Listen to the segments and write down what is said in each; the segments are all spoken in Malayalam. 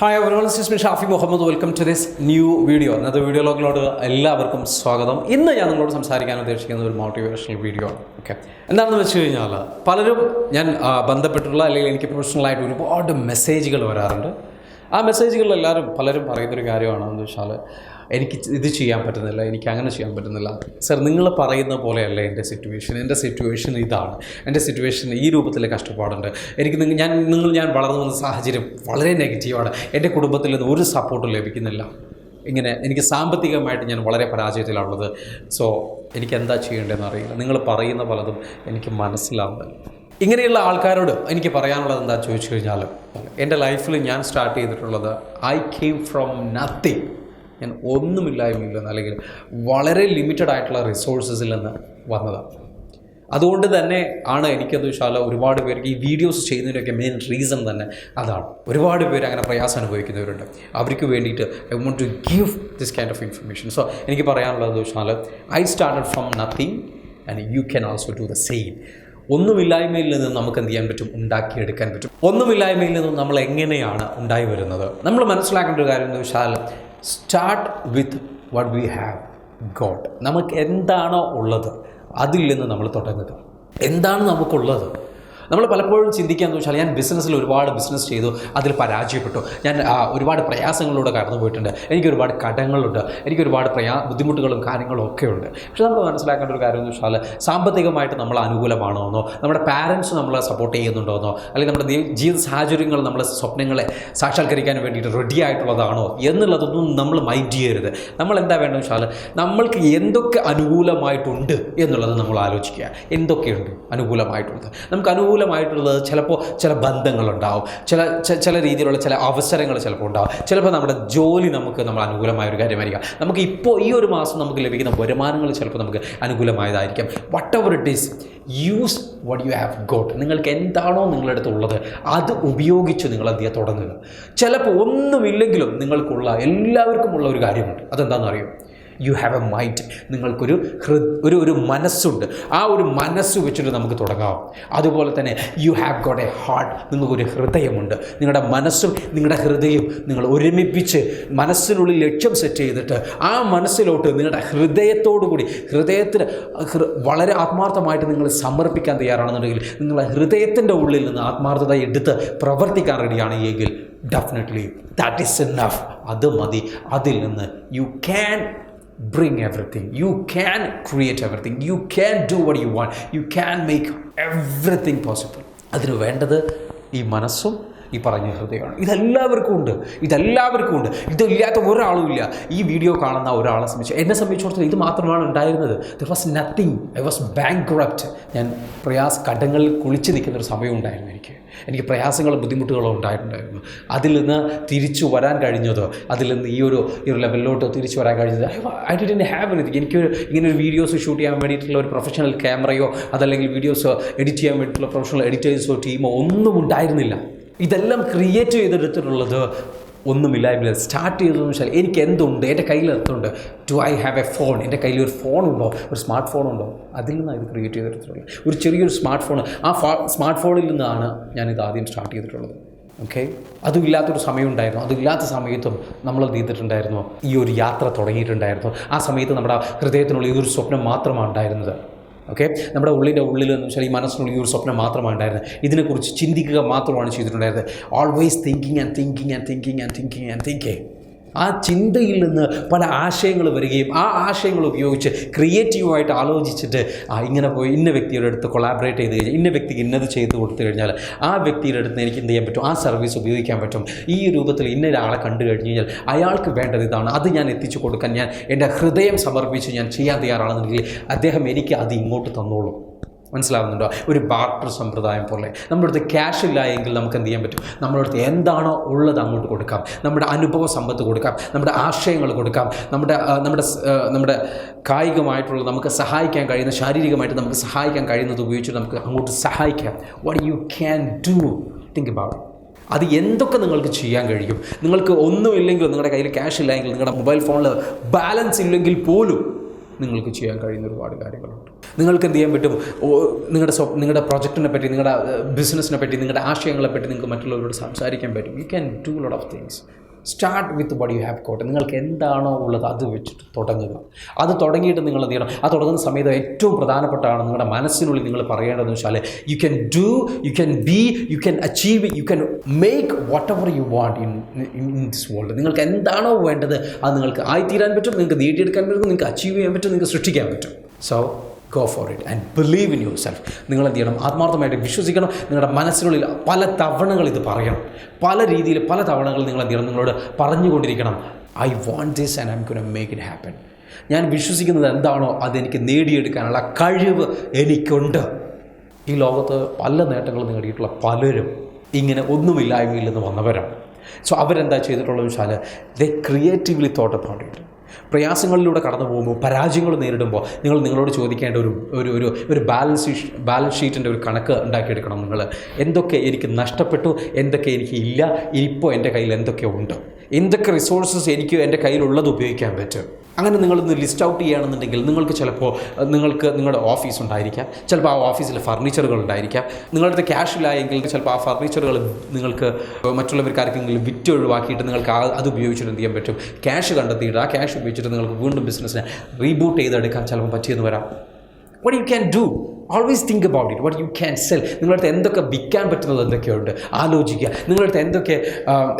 Hi അവരോൾ Sismin Shafi Muhammad welcome to this new video ഇന്നത്തെ വീഡിയോ ലോഗിലോട് എല്ലാവർക്കും സ്വാഗതം. ഇന്ന് ഞാൻ നിങ്ങളോട് സംസാരിക്കാൻ ഉദ്ദേശിക്കുന്ന ഒരു മോട്ടിവേഷണൽ വീഡിയോ ആണ്. ഓക്കെ എന്താണെന്ന് വെച്ച് കഴിഞ്ഞാൽ പലരും ഞാൻ ബന്ധപ്പെട്ടിട്ടുള്ള അല്ലെങ്കിൽ എനിക്ക് പേഴ്സണലായിട്ട് ഒരുപാട് മെസ്സേജുകൾ വരാറുണ്ട്. ആ മെസ്സേജുകളിൽ എല്ലാവരും പലരും പറയുന്നൊരു കാര്യമാണെന്ന് വെച്ചാൽ എനിക്ക് ഇത് ചെയ്യാൻ പറ്റുന്നില്ല എനിക്ക് അങ്ങനെ ചെയ്യാൻ പറ്റുന്നില്ല. സർ നിങ്ങൾ പറയുന്ന പോലെയല്ല എന്റെ സിറ്റുവേഷൻ എന്റെ സിറ്റുവേഷൻ ഇതാണ്. എന്റെ സിറ്റുവേഷൻ ഈ രൂപത്തിൽ കഷ്ടപ്പാടുണ്ട്. എനിക്ക് ഞാൻ നിങ്ങൾ ഞാൻ വളർന്നു വന്ന സാഹചര്യം വളരെ നെഗറ്റീവാണ് എന്റെ കുടുംബത്തിൽ നിന്ന് ഒരു സപ്പോർട്ടും ലഭിക്കുന്നില്ല. ഇങ്ങനെ എനിക്ക് സാമ്പത്തികമായിട്ട് ഞാൻ വളരെ പരാജയത്തിലാണുള്ളത്. സോ എനിക്ക് എന്താ ചെയ്യേണ്ടതെന്ന് അറിയില്ല. നിങ്ങൾ പറയുന്ന പലതും എനിക്ക് മനസ്സിലാവുന്നില്ല. ഇങ്ങനെയുള്ള ആൾക്കാരോട് എനിക്ക് പറയാനുള്ളത് എന്താ ചോദിച്ചു കഴിഞ്ഞാൽ എന്റെ ലൈഫിൽ ഞാൻ സ്റ്റാർട്ട് ചെയ്തിട്ടുള്ളത് ഐ കെയിം ഫ്രം നത്തിങ് ഞാൻ ഒന്നുമില്ലായ്മയിൽ നിന്ന് അല്ലെങ്കിൽ വളരെ ലിമിറ്റഡ് ആയിട്ടുള്ള റിസോഴ്സസിൽ നിന്ന് വന്നതാണ് അതുകൊണ്ട് തന്നെ ആണ് എനിക്കത് വെച്ചാൽ ഒരുപാട് പേർക്ക് ഈ വീഡിയോസ് ചെയ്യുന്നതിന്റെയൊക്കെ മെയിൻ റീസൺ തന്നെ അതാണ്. ഒരുപാട് പേര് അങ്ങനെ പ്രയാസം അനുഭവിക്കുന്നവരുണ്ട്. അവർക്ക് വേണ്ടിയിട്ട് I want to give this kind of information so എനിക്ക് പറയാനുള്ളത് വെച്ചാൽ I started from nothing and you can also do the same ഒന്നുമില്ലായ്മയിൽ നിന്ന് നമുക്ക് എന്ത് ചെയ്യാൻ പറ്റും? ഉണ്ടാക്കിയെടുക്കാൻ പറ്റും. ഒന്നുമില്ലായ്മയിൽ നിന്നും നമ്മൾ എങ്ങനെയാണ് ഉണ്ടായി വരുന്നത്? നമ്മൾ മനസ്സിലാക്കേണ്ട ഒരു കാര്യം എന്ന് വെച്ചാൽ start with what we have got നമുക്ക് എന്താണോ ഉള്ളത് അതിൽ നിന്ന് നമ്മൾ തുടങ്ങുക. എന്താണ് നമുക്കുള്ളത് നമ്മൾ പലപ്പോഴും ചിന്തിക്കാന്ന് വെച്ചാൽ ഞാൻ ബിസിനസ്സിൽ ഒരുപാട് ബിസിനസ് ചെയ്തു അതിൽ പരാജയപ്പെട്ടു. ഞാൻ ഒരുപാട് പ്രയാസങ്ങളിലൂടെ കടന്നു പോയിട്ടുണ്ട്. എനിക്ക് ഒരുപാട് കടങ്ങളുണ്ട്. എനിക്ക് ഒരുപാട് പ്രയാ ബുദ്ധിമുട്ടുകളും കാര്യങ്ങളും ഒക്കെ ഉണ്ട്. പക്ഷെ നമ്മൾ മനസ്സിലാക്കേണ്ട ഒരു കാര്യം എന്ന് വെച്ചാൽ സാമ്പത്തികമായിട്ട് നമ്മൾ അനുകൂലമാണോ എന്നോ നമ്മുടെ പാരൻസ് നമ്മളെ സപ്പോർട്ട് ചെയ്യുന്നുണ്ടോ എന്നോ അല്ലെങ്കിൽ നമ്മുടെ ജീവിത സാഹചര്യങ്ങൾ നമ്മളെ സ്വപ്നങ്ങളെ സാക്ഷാത്കരിക്കാൻ വേണ്ടിയിട്ട് റെഡി ആയിട്ടുള്ളതാണോ എന്നുള്ളതൊന്നും നമ്മൾ മൈൻഡ് ചെയ്യരുത്. നമ്മൾ എന്താ വേണ്ടതെന്ന് വെച്ചാൽ നമ്മൾക്ക് എന്തൊക്കെ അനുകൂലമായിട്ടുണ്ട് എന്നുള്ളത് നമ്മൾ ആലോചിക്കുക. എന്തൊക്കെയുണ്ട് അനുകൂലമായിട്ടുള്ളത്? നമുക്ക് അനുകൂലമായിട്ടുള്ളത് ചിലപ്പോൾ ചില ബന്ധങ്ങളുണ്ടാവും. ചില ചില രീതിയിലുള്ള ചില അവസരങ്ങൾ ചിലപ്പോൾ ഉണ്ടാവും. ചിലപ്പോൾ നമ്മുടെ ജോലി നമുക്ക് നമ്മൾ അനുകൂലമായ ഒരു കാര്യമായിരിക്കാം. നമുക്ക് ഇപ്പോൾ ഈ ഒരു മാസം നമുക്ക് ലഭിക്കുന്ന വരുമാനങ്ങൾ ചിലപ്പോൾ നമുക്ക് അനുകൂലമായതായിരിക്കാം. Whatever it is use what you have got നിങ്ങൾക്ക് എന്താണോ നിങ്ങളുടെ അടുത്തുള്ളത് അത് ഉപയോഗിച്ച് നിങ്ങൾ ചെയ്യുക? തുടങ്ങുക. ചിലപ്പോൾ ഒന്നുമില്ലെങ്കിലും നിങ്ങൾക്കുള്ള എല്ലാവർക്കും ഉള്ള ഒരു കാര്യമുണ്ട്. അതെന്താണെന്ന് അറിയോ യു ഹാവ് എ മൈൻഡ് നിങ്ങൾക്കൊരു ഹൃ ഒരു ഒരു മനസ്സുണ്ട്. ആ ഒരു മനസ്സ് വെച്ചിട്ട് നമുക്ക് തുടങ്ങാം. അതുപോലെ തന്നെ you have got a heart നിങ്ങൾക്കൊരു ഹൃദയമുണ്ട്. നിങ്ങളുടെ മനസ്സും നിങ്ങളുടെ ഹൃദയം നിങ്ങൾ ഒരുമിപ്പിച്ച് മനസ്സിനുള്ളിൽ ലക്ഷ്യം സെറ്റ് ചെയ്തിട്ട് ആ മനസ്സിലോട്ട് നിങ്ങളുടെ ഹൃദയത്തോടു കൂടി ഹൃദയത്തിന് വളരെ ആത്മാർത്ഥമായിട്ട് നിങ്ങൾ സമർപ്പിക്കാൻ തയ്യാറാണെന്നുണ്ടെങ്കിൽ നിങ്ങളുടെ ഹൃദയത്തിന്റെ ഉള്ളിൽ നിന്ന് ആത്മാർത്ഥത എടുത്ത് പ്രവർത്തിക്കാൻ റെഡിയാണ് എങ്കിൽ ഡെഫിനറ്റ്ലി ദാറ്റ് ഈസ് എനഫ് അത് മതി. അതിൽ നിന്ന് you can bring everything. You can create everything. You can do what you want. You can make everything possible. അതിന് വേണ്ടത് ഈ മനസ്സും ഈ പറഞ്ഞ ഹൃദയമാണ്. ഇതെല്ലാവർക്കും ഉണ്ട്. ഇതെല്ലാവർക്കും ഉണ്ട്. ഇതില്ലാത്ത ഒരാളും ഇല്ല. ഈ വീഡിയോ കാണുന്ന ഒരാളെ സംബന്ധിച്ച് എന്നെ സംബന്ധിച്ചിടത്തോളം ഇത് മാത്രമാണ് ഉണ്ടായിരുന്നത്. There was nothing I was bank ഞാൻ പ്രയാസ് കടങ്ങളിൽ കുളിച്ച് നിൽക്കുന്ന ഒരു സമയം ഉണ്ടായിരുന്നു എനിക്ക്. എനിക്ക് പ്രയാസങ്ങളും ബുദ്ധിമുട്ടുകളും ഉണ്ടായിട്ടുണ്ടായിരുന്നു. അതിൽ നിന്ന് തിരിച്ചു വരാൻ കഴിഞ്ഞത് അതിൽ നിന്ന് ഈ ഒരു ഈ ഒരു ലെവലിലോട്ട് തിരിച്ചു വരാൻ കഴിഞ്ഞത് ഐ ഡിഡൻ ഹാവ് എനിത്തിങ് എനിക്കൊരു ഇങ്ങനെ ഒരു വീഡിയോസ് ഷൂട്ട് ചെയ്യാൻ വേണ്ടിയിട്ടുള്ള ഒരു പ്രൊഫഷണൽ ക്യാമറയോ അതല്ലെങ്കിൽ വീഡിയോസ് എഡിറ്റ് ചെയ്യാൻ വേണ്ടിയിട്ടുള്ള പ്രൊഫഷണൽ എഡിറ്റേഴ്സോ ടീമോ ഒന്നും ഉണ്ടായിരുന്നില്ല. ഇതെല്ലാം ക്രിയേറ്റ് ചെയ്തെടുത്തിട്ടുള്ളത് ഒന്നുമില്ലായ്മ സ്റ്റാർട്ട് ചെയ്തതെന്ന് വെച്ചാൽ എനിക്ക് എന്തുണ്ട് എന്റെ കയ്യിൽ എന്തുണ്ട്? To I have a phone എന്റെ കയ്യിൽ ഒരു ഫോൺ ഉണ്ടോ? ഒരു സ്മാർട്ട് ഫോൺ ഉണ്ടോ? അതിൽ നിന്നാണ് ഇത് ക്രിയേറ്റ് ചെയ്തെടുത്തിട്ടുള്ളത്. ഒരു ചെറിയൊരു സ്മാർട്ട് ഫോൺ ആ സ്മാർട്ട് ഫോണിൽ നിന്നാണ് ഞാനിത് ആദ്യം സ്റ്റാർട്ട് ചെയ്തിട്ടുള്ളത്. ഓക്കെ അതും ഇല്ലാത്തൊരു സമയം ഉണ്ടായിരുന്നു. അതില്ലാത്ത സമയത്തും നമ്മൾ എന്ത് ചെയ്തിട്ടുണ്ടായിരുന്നു? ഈ ഒരു യാത്ര തുടങ്ങിയിട്ടുണ്ടായിരുന്നു. ആ സമയത്ത് നമ്മുടെ ഹൃദയത്തിനുള്ള ഈ ഒരു സ്വപ്നം മാത്രമാണ് ഉണ്ടായിരുന്നത്. ഓക്കെ നമ്മുടെ ഉള്ളിന്റെ ഉള്ളിൽ എന്ന് വെച്ചാൽ ഈ മനസ്സിനുള്ളിൽ ഒരു സ്വപ്നം മാത്രമാണ് ഉണ്ടായിരുന്നത്. ഇതിനെക്കുറിച്ച് ചിന്തിക്കുക മാത്രമാണ് ചെയ്തിട്ടുണ്ടായിരുന്നത്. Always thinking and thinking and thinking and thinking and thinking ആ ചിന്തയിൽ നിന്ന് പല ആശയങ്ങൾ വരികയും ആ ആശയങ്ങൾ ഉപയോഗിച്ച് ക്രിയേറ്റീവായിട്ട് ആലോചിച്ചിട്ട് ആ ഇങ്ങനെ പോയി ഇന്ന വ്യക്തിയുടെ അടുത്ത് കൊളാബറേറ്റ് ചെയ്ത് കഴിഞ്ഞാൽ ഇന്ന വ്യക്തിക്ക് ഇന്നത് ചെയ്ത് കൊടുത്തു കഴിഞ്ഞാൽ ആ വ്യക്തിയുടെ അടുത്ത് എനിക്ക് എന്ത് ചെയ്യാൻ പറ്റും? ആ സർവീസ് ഉപയോഗിക്കാൻ പറ്റും. ഈ രൂപത്തിൽ ഇന്ന ഒരാളെ കണ്ടു കഴിഞ്ഞ് കഴിഞ്ഞാൽ അയാൾക്ക് വേണ്ടത് ഇതാണ്. അത് ഞാൻ എത്തിച്ചു കൊടുക്കാൻ ഞാൻ എന്റെ ഹൃദയം സമർപ്പിച്ച് ഞാൻ ചെയ്യാൻ തയ്യാറാണെന്നുണ്ടെങ്കിൽ അദ്ദേഹം എനിക്ക് അത് ഇങ്ങോട്ട് തന്നോളും. മനസ്സിലാവുന്നുണ്ടോ? ഒരു ബാർട്ടർ സമ്പ്രദായം പോലെ. നമ്മുടെ അടുത്ത് ക്യാഷ് ഇല്ല എങ്കിൽ നമുക്ക് എന്ത് ചെയ്യാൻ പറ്റും? നമ്മുടെ അടുത്ത് എന്താണോ ഉള്ളത് അങ്ങോട്ട് കൊടുക്കാം. നമ്മുടെ അനുഭവ സമ്പത്ത് കൊടുക്കാം. നമ്മുടെ ആശയങ്ങൾ കൊടുക്കാം. നമ്മുടെ നമ്മുടെ നമ്മുടെ കായികമായിട്ടുള്ള നമുക്ക് സഹായിക്കാൻ കഴിയുന്ന ശാരീരികമായിട്ട് നമുക്ക് സഹായിക്കാൻ കഴിയുന്നത് ഉപയോഗിച്ച് നമുക്ക് അങ്ങോട്ട് സഹായിക്കാം. What you can do think about അത് എന്തൊക്കെ നിങ്ങൾക്ക് ചെയ്യാൻ കഴിയും? നിങ്ങൾക്ക് ഒന്നുമില്ലെങ്കിലും നിങ്ങളുടെ കയ്യിൽ ക്യാഷ് ഇല്ലെങ്കിൽ നിങ്ങളുടെ മൊബൈൽ ഫോണിൽ ബാലൻസ് ഇല്ലെങ്കിൽ പോലും നിങ്ങൾക്ക് ചെയ്യാൻ കഴിയുന്ന ഒരുപാട് കാര്യങ്ങളുണ്ട്. നിങ്ങൾക്ക് എന്ത് ചെയ്യാൻ പറ്റും നിങ്ങളുടെ സ്വ നിങ്ങളുടെ പ്രൊജക്റ്റിനെ പറ്റി നിങ്ങളുടെ ബിസിനസ്സിനെ പറ്റി നിങ്ങളുടെ ആശയങ്ങളെ പറ്റി നിങ്ങൾക്ക് മറ്റുള്ളവരോട് സംസാരിക്കാൻ പറ്റും. You can do lot of things start with what you have got നിങ്ങൾക്ക് എന്താണോ ഉള്ളത് അത് വെച്ചിട്ട് തുടങ്ങുക. അത് തുടങ്ങിയിട്ട് നിങ്ങൾ എന്ത് ചെയ്യണം? ആ തുടങ്ങുന്ന സമയത്ത് ഏറ്റവും പ്രധാനപ്പെട്ടാണ് നിങ്ങളുടെ മനസ്സിനുള്ളിൽ നിങ്ങൾ പറയേണ്ടതെന്ന് വെച്ചാൽ you can do you can be you can achieve you can make whatever you want in in this world നിങ്ങൾക്ക് എന്താണോ വേണ്ടത് അത് നിങ്ങൾക്ക് ആയിത്തീരാൻ പറ്റും നിങ്ങൾക്ക് നേടിയെടുക്കാൻ പറ്റും നിങ്ങൾക്ക് അച്ചീവ് ചെയ്യാൻ പറ്റും നിങ്ങൾക്ക് സൃഷ്ടിക്കാൻ പറ്റും. So go for it and believe in yourself നിങ്ങൾ എന്ത് ചെയ്യണം? ആത്മാർത്ഥമായിട്ട് വിശ്വസിക്കണം. നിങ്ങളുടെ മനസ്സിനുള്ളിൽ പല തവണകൾ ഇത് പറയണം. പല രീതിയിൽ പല തവണകൾ നിങ്ങൾ എന്ത് ചെയ്യണം? നിങ്ങളോട് പറഞ്ഞുകൊണ്ടിരിക്കണം. I want this and I'm gonna make it happen ഞാൻ വിശ്വസിക്കുന്നത് എന്താണോ അതെനിക്ക് നേടിയെടുക്കാനുള്ള കഴിവ് എനിക്കുണ്ട്. ഈ ലോകത്ത് പല നേട്ടങ്ങളും നേടിയിട്ടുള്ള പലരും ഇങ്ങനെ ഒന്നുമില്ലായ്മയിൽ നിന്ന് വന്നവരാണ്. സോ അവരെന്താ ചെയ്തിട്ടുള്ളതെന്ന് വെച്ചാൽ the creatively thought about it പ്രയാസങ്ങളിലൂടെ കടന്നു പോകുമ്പോൾ പരാജയങ്ങൾ നേരിടുമ്പോൾ നിങ്ങൾ നിങ്ങളോട് ചോദിക്കേണ്ട ഒരു ഒരു ഒരു ഒരു ബാലൻസ് ബാലൻസ് ഷീറ്റിന്റെ ഒരു കണക്ക് ഉണ്ടാക്കിയെടുക്കണം നിങ്ങൾ. എന്തൊക്കെ എനിക്ക് നഷ്ടപ്പെട്ടു എന്തൊക്കെ എനിക്ക് ഇല്ല ഇപ്പോൾ എന്റെ കയ്യിൽ എന്തൊക്കെ ഉണ്ട്? എന്തൊക്കെ റിസോഴ്സസ് എനിക്ക് എന്റെ കയ്യിലുള്ളത് ഉപയോഗിക്കാൻ പറ്റും? അങ്ങനെ നിങ്ങളൊന്ന് ലിസ്റ്റ് ഔട്ട് ചെയ്യുകയാണെന്നുണ്ടെങ്കിൽ നിങ്ങൾക്ക് ചിലപ്പോൾ നിങ്ങൾക്ക് നിങ്ങളുടെ ഓഫീസ് ഉണ്ടായിരിക്കാം. ചിലപ്പോൾ ആ ഓഫീസിൽ ഫർണിച്ചറുകൾ ഉണ്ടായിരിക്കാം. നിങ്ങളുടെ ക്യാഷ് ഇല്ലായെങ്കിൽ ചിലപ്പോൾ ആ ഫർണിച്ചറുകൾ നിങ്ങൾക്ക് മറ്റുള്ളവർക്ക് ആർക്കെങ്കിലും വിറ്റ് ഒഴിവാക്കിയിട്ട് നിങ്ങൾക്ക് അത് ഉപയോഗിച്ചിട്ട് എന്ത് ചെയ്യാൻ പറ്റും? ക്യാഷ് കണ്ടെത്തിയിട്ട് ആ ക്യാഷ് ഉപയോഗിച്ചിട്ട് നിങ്ങൾക്ക് വീണ്ടും ബിസിനസ്സിനെ റീബൂട്ട് ചെയ്തെടുക്കാൻ ചിലപ്പോൾ പറ്റിയെന്ന് വരാം. What you can do always think about it what you can sell നിങ്ങളടുത്ത് എന്തൊക്കെ വിൽക്കാൻ പറ്റുന്നത് എന്തൊക്കെയുണ്ട്? ആലോചിക്കുക. നിങ്ങളടുത്ത് എന്തൊക്കെ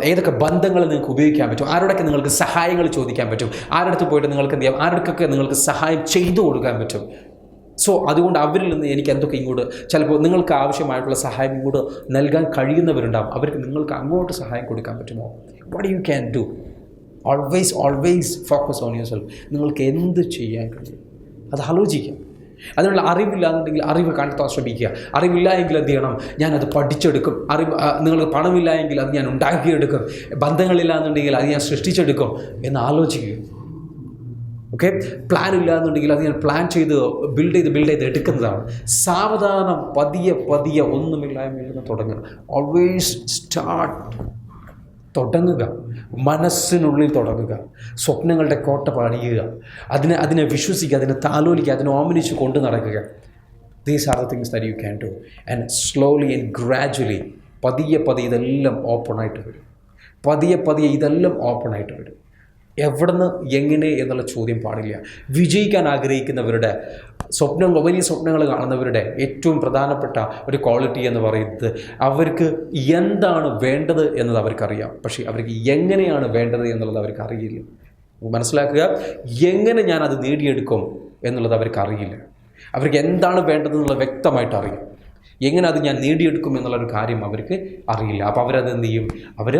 ഏതൊക്കെ ബന്ധങ്ങൾ നിങ്ങൾക്ക് ഉപയോഗിക്കാൻ പറ്റും? ആരോടൊക്കെ നിങ്ങൾക്ക് സഹായങ്ങൾ ചോദിക്കാൻ പറ്റും? ആരുടെ അടുത്ത് പോയിട്ട് നിങ്ങൾക്ക് എന്ത് ചെയ്യാം? ആരോടൊക്കെ നിങ്ങൾക്ക് സഹായം ചെയ്തു കൊടുക്കാൻ പറ്റും? സോ അതുകൊണ്ട് അവരിൽ നിന്ന് എനിക്ക് എന്തൊക്കെ ഇങ്ങോട്ട് ചിലപ്പോൾ നിങ്ങൾക്ക് ആവശ്യമായിട്ടുള്ള സഹായം ഇങ്ങോട്ട് നൽകാൻ കഴിയുന്നവരുണ്ടാവും. അവർക്ക് നിങ്ങൾക്ക് അങ്ങോട്ട് സഹായം കൊടുക്കാൻ പറ്റുമോ? What you can do always always focus on yourself നിങ്ങൾക്ക് എന്ത് ചെയ്യാൻ കഴിയും? അത് ആലോചിക്കാം അതിനുള്ള അറിവില്ലാന്നുണ്ടെങ്കിൽ അറിവ് കണ്ടെത്താൻ ശ്രമിക്കുക. അറിവില്ല എങ്കിൽ എന്ത് ചെയ്യണം? ഞാനത് പഠിച്ചെടുക്കും. അറിവ് നിങ്ങൾക്ക് പണമില്ല എങ്കിൽ അത് ഞാൻ ഉണ്ടാക്കിയെടുക്കും. ബന്ധങ്ങളില്ല എന്നുണ്ടെങ്കിൽ അത് ഞാൻ സൃഷ്ടിച്ചെടുക്കും എന്ന് ആലോചിക്കുക. ഓക്കെ? പ്ലാൻ ഇല്ല എന്നുണ്ടെങ്കിൽ അത് ഞാൻ പ്ലാൻ ചെയ്ത് ബിൽഡ് ചെയ്ത് ബിൽഡ് ചെയ്ത് എടുക്കുന്നതാണ്. സാവധാനം പതിയെ പതിയെ ഒന്നുമില്ലായ്മയിൽ നിന്ന് തുടങ്ങുക. ഓൾവേസ് സ്റ്റാർട്ട് തുടങ്ങുക. മനസ്സിനുള്ളിൽ തുടങ്ങുക. സ്വപ്നങ്ങളുടെ കോട്ട പണിയുക അതിനെ അതിനെ വിശ്വസിക്കുക അതിനെ താലോലിക്കുക അതിനെ ഓമനിച്ച് കൊണ്ടു നടക്കുക. These are the things that you can do and slowly and gradually പതിയെ പതിയെ ഇതെല്ലാം ഓപ്പണായിട്ട് വരും. പതിയെ പതിയെ ഇതെല്ലാം ഓപ്പണായിട്ട് വരും. എവിടുന്ന് എങ്ങനെ എന്നുള്ള ചോദ്യം പാടില്ല. വിജയിക്കാൻ ആഗ്രഹിക്കുന്നവരുടെ സ്വപ്നങ്ങൾ വലിയ സ്വപ്നങ്ങൾ കാണുന്നവരുടെ ഏറ്റവും പ്രധാനപ്പെട്ട ഒരു ക്വാളിറ്റി എന്ന് പറയുന്നത് അവർക്ക് എന്താണ് വേണ്ടത് എന്നത് അവർക്കറിയാം. പക്ഷേ അവർക്ക് എങ്ങനെയാണ് വേണ്ടത് എന്നുള്ളത് അവർക്ക് അറിയില്ല മനസ്സിലാക്കുക? എങ്ങനെ ഞാൻ അത് നേടിയെടുക്കും എന്നുള്ളത് അവർക്ക് അറിയില്ല അവർക്ക് എന്താണ് വേണ്ടതെന്നുള്ളത് വ്യക്തമായിട്ട് അറിയാം. എങ്ങനെ അത് ഞാൻ നേടിയെടുക്കും എന്നുള്ള ഒരു കാര്യം അവർക്ക് അറിയില്ല. അപ്പോൾ അവരത് എന്ത് ചെയ്യും? അവർ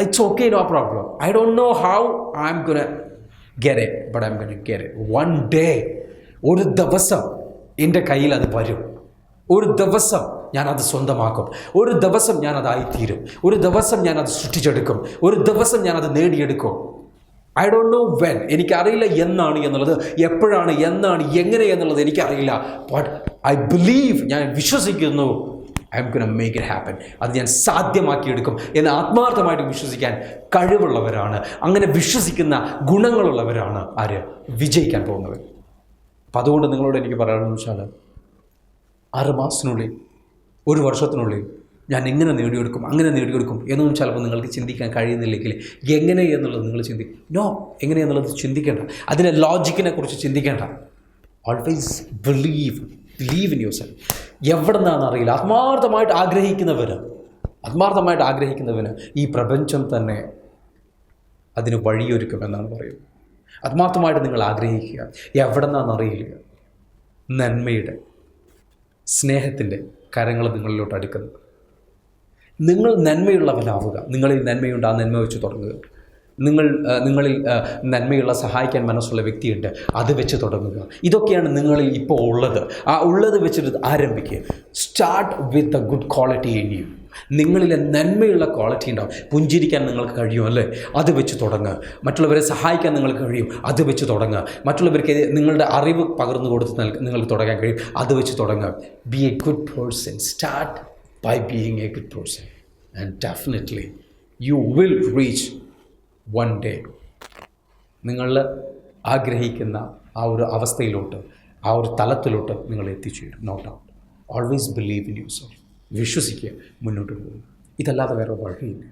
it's okay no problem I Dr know how I am gonna get but I am gonna it one day ഒരു ദിവസം എന്റെ കയ്യിൽ അത് വരും. ഒരു ദിവസം ഞാനത് സ്വന്തമാക്കും. ഒരു ദിവസം ഞാനത് ആയിത്തീരും. ഒരു ദിവസം ഞാനത് സൃഷ്ടിച്ചെടുക്കും. ഒരു ദിവസം ഞാനത് നേടിയെടുക്കും. ഐ ഡോണ്ട് നോ വെൻ എനിക്കറിയില്ല എന്നാണ് എന്നുള്ളത്. എപ്പോഴാണ് എന്നാണ് എങ്ങനെ എന്നുള്ളത് എനിക്കറിയില്ല. ബട്ട് ഐ ബിലീവ് ഞാൻ വിശ്വസിക്കുന്നു. I am gonna make it happen അത് ഞാൻ സാധ്യമാക്കിയെടുക്കും എന്ന് ആത്മാർത്ഥമായിട്ട് വിശ്വസിക്കാൻ കഴിവുള്ളവരാണ്. അങ്ങനെ വിശ്വസിക്കുന്ന ഗുണങ്ങളുള്ളവരാണ് ആര്? വിജയിക്കാൻ പോകുന്നവർ. അപ്പം അതുകൊണ്ട് നിങ്ങളോട് എനിക്ക് പറയാനെന്ന് വെച്ചാൽ ആറ് മാസത്തിനുള്ളിൽ ഒരു വർഷത്തിനുള്ളിൽ ഞാൻ എങ്ങനെ നേടിയെടുക്കും അങ്ങനെ നേടിയെടുക്കും എന്നൊന്നും ചിലപ്പോൾ നിങ്ങൾക്ക് ചിന്തിക്കാൻ കഴിയുന്നില്ലെങ്കിൽ എങ്ങനെ എന്നുള്ളത് നിങ്ങൾ ചിന്തിക്കും നോ എങ്ങനെ എന്നുള്ളത് ചിന്തിക്കേണ്ട. അതിനെ ലോജിക്കിനെ കുറിച്ച് ചിന്തിക്കേണ്ട. Always believe believe in yourself എവിടെ അറിയില്ല. ആത്മാർത്ഥമായിട്ട് ആഗ്രഹിക്കുന്നവന് ആത്മാർത്ഥമായിട്ട് ആഗ്രഹിക്കുന്നവന് ഈ പ്രപഞ്ചം തന്നെ അതിന് വഴിയൊരുക്കുമെന്നാണ് പറയുന്നത്. ആത്മാർത്ഥമായിട്ട് നിങ്ങൾ ആഗ്രഹിക്കുക. എവിടെ നിന്നാണെന്ന് അറിയില്ല. നന്മയുടെ സ്നേഹത്തിന്റെ കരങ്ങൾ നിങ്ങളിലോട്ട് അടുക്കുന്നത് നിങ്ങൾ നന്മയുള്ളവനാവുക നിങ്ങളിൽ നന്മയുണ്ട് ആ നന്മ വെച്ച് തുടങ്ങുക. നിങ്ങൾ നിങ്ങളിൽ നന്മയുള്ള സഹായിക്കാൻ മനസ്സുള്ള വ്യക്തിയുണ്ട്. അത് വെച്ച് തുടങ്ങുക. ഇതൊക്കെയാണ് നിങ്ങളിൽ ഇപ്പോൾ ഉള്ളത്. ആ ഉള്ളത് വെച്ചിട്ട് ആരംഭിക്കുക start with a good quality in you നിങ്ങളിലെ നന്മയുള്ള ക്വാളിറ്റി ഉണ്ടാവും. പുഞ്ചിരിക്കാൻ നിങ്ങൾക്ക് കഴിയും അല്ലേ? അത് വെച്ച് തുടങ്ങുക. മറ്റുള്ളവരെ സഹായിക്കാൻ നിങ്ങൾക്ക് കഴിയും. അത് വെച്ച് തുടങ്ങുക. മറ്റുള്ളവർക്ക് നിങ്ങളുടെ അറിവ് പകർന്നു കൊടുത്ത് നിങ്ങൾക്ക് തുടങ്ങാൻ കഴിയും. അത് വെച്ച് തുടങ്ങുക. Be a good person start by being a good person and definitely you will reach one day നിങ്ങൾ ആഗ്രഹിക്കുന്ന ആ ഒരു അവസ്ഥയിലോട്ട് ആ ഒരു തലത്തിലോട്ട് നിങ്ങൾ എത്തിച്ചേരും. No doubt always believe in yourself വിശ്വസിക്കുക മുന്നോട്ട് പോകും ഇതല്ലാതെ വേറെ വഴിയില്ല.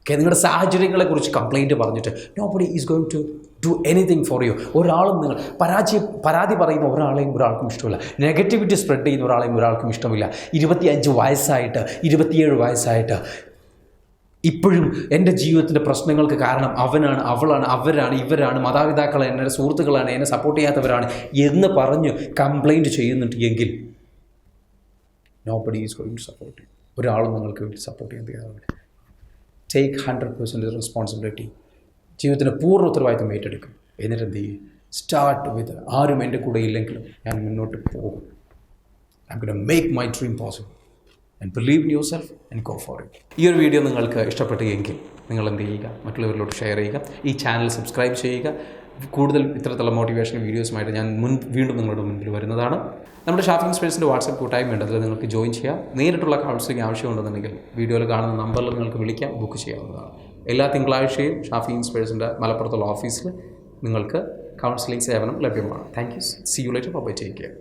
ഓക്കെ നിങ്ങളുടെ സാഹചര്യങ്ങളെക്കുറിച്ച് കംപ്ലൈന്റ് പറഞ്ഞിട്ട് nobody is going to do anything for you ഒരാളും നിങ്ങൾ പരാജയം പരാതി പറയുന്ന ഒരാളെയും ഒരാൾക്കും ഇഷ്ടമില്ല. നെഗറ്റിവിറ്റി സ്പ്രെഡ് ചെയ്യുന്ന ഒരാളെയും ഒരാൾക്കും ഇഷ്ടമില്ല. ഇരുപത്തിയഞ്ച് വയസ്സായിട്ട് ഇരുപത്തിയേഴ് വയസ്സായിട്ട് ഇപ്പോഴും എന്റെ ജീവിതത്തിന്റെ പ്രശ്നങ്ങൾക്ക് കാരണം അവനാണ് അവളാണ് അവരാണ് ഇവരാണ് മാതാപിതാക്കളാണ് എന്റെ സുഹൃത്തുക്കളാണ് എന്നെ സപ്പോർട്ട് ചെയ്യാത്തവരാണ് എന്ന് പറഞ്ഞ് കംപ്ലൈന്റ് ചെയ്യുന്നുണ്ട് എങ്കിൽ nobody is going to support ഒരാളും നിങ്ങൾക്ക് വേണ്ടി സപ്പോർട്ട് ചെയ്യാൻ തയ്യാറാവില്ല. ടേക്ക് ഹൺഡ്രഡ് പെർസെന്റ് റെസ്പോൺസിബിലിറ്റി ജീവിതത്തിന്റെ പൂർണ ഉത്തരവാദിത്തം ഏറ്റെടുക്കും. എന്നിട്ട് എന്ത് ചെയ്യും? സ്റ്റാർട്ട് വിത്ത് ആരും എന്റെ കൂടെ ഇല്ലെങ്കിലും ഞാൻ മുന്നോട്ട് പോകും. I could make my dream possible and believe in yourself and go for it ഈ ഒരു വീഡിയോ നിങ്ങൾക്ക് ഇഷ്ടപ്പെട്ടു എങ്കിൽ നിങ്ങൾ എന്ത് ചെയ്യുക? മറ്റുള്ളവരിലോട്ട് ഷെയർ ചെയ്യുക. ഈ ചാനൽ സബ്സ്ക്രൈബ് ചെയ്യുക. കൂടുതൽ ഇത്തരത്തിലുള്ള മോട്ടിവേഷൻ വീഡിയോസുമായിട്ട് ഞാൻ മുൻ വീണ്ടും നിങ്ങളുടെ മുന്നിൽ വരുന്നതാണ്. നമ്മുടെ ഷാഫിംഗ് സ്പേസിന്റെ വാട്സപ്പ് കൂട്ടായ്മ ഉണ്ട്. അതിൽ നിങ്ങൾക്ക് ജോയിൻ ചെയ്യാം. നേരിട്ടുള്ള കൗൺസിലിംഗ് ആവശ്യമുണ്ടെന്നുണ്ടെങ്കിൽ വീഡിയോയിൽ കാണുന്ന നമ്പറിൽ നിങ്ങൾക്ക് വിളിക്കാം. ബുക്ക് ചെയ്യാവുന്നതാണ്. എല്ലാ തിങ്കളാഴ്ചയും ഷാഫിംഗ് ഇൻസ്പേഴ്സിന്റെ മലപ്പുറത്തുള്ള ഓഫീസിൽ നിങ്ങൾക്ക് കൗൺസിലിംഗ് സേവനം ലഭ്യമാണ്. Thank you see you later bye take care